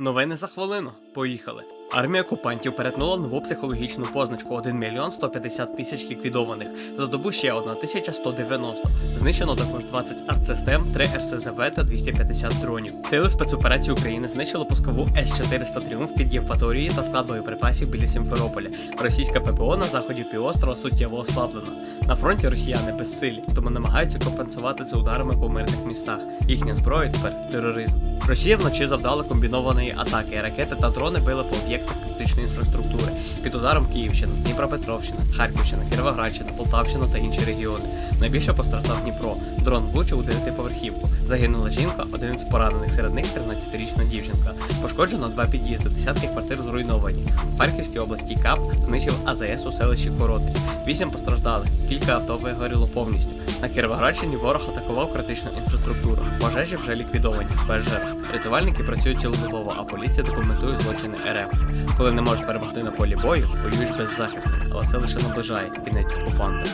Новини за хвилину. Поїхали. Армія окупантів перетнула нову психологічну позначку 1 мільйон 150 тисяч ліквідованих. За добу ще 1190. Знищено також 20 артсистем, 3 РСЗВ та 250 дронів. Сили спецоперації України знищили пускову С-400 Тріумф під Євпаторії та склад боєприпасів біля Сімферополя. Російська ППО на заході півострова суттєво ослаблена. На фронті росіяни безсилі, тому намагаються компенсувати це ударами по мирних містах. Їхня зброя тепер тероризм. Росія вночі завдала комбінованої атаки. Ракети та дрони били по об'єктах критичної інфраструктури. Під ударом Київщина, Дніпропетровщина, Харківщина, Кіровоградщина, Полтавщина та інші регіони. Найбільше постраждав Дніпро. Дрон влучив у дев'ятиповерхівку. Загинула жінка, 11 поранених, серед них 13-річна дівчинка. Пошкоджено два під'їзди, десятки квартир зруйновані. У Харківській області КАП знищив АЗС у селищі Короти. Вісім постраждалих, кілька авто вигоріло повністю. На Кіровоградщині ворог атакував критичну інфраструктуру. Пожежі вже ліквідовані, без. Рятувальники працюють цілодобово, а поліція документує злочини РФ. Коли не можеш перемогти на полі бою, воюєш беззахисним, але це лише наближає кінець окупанта.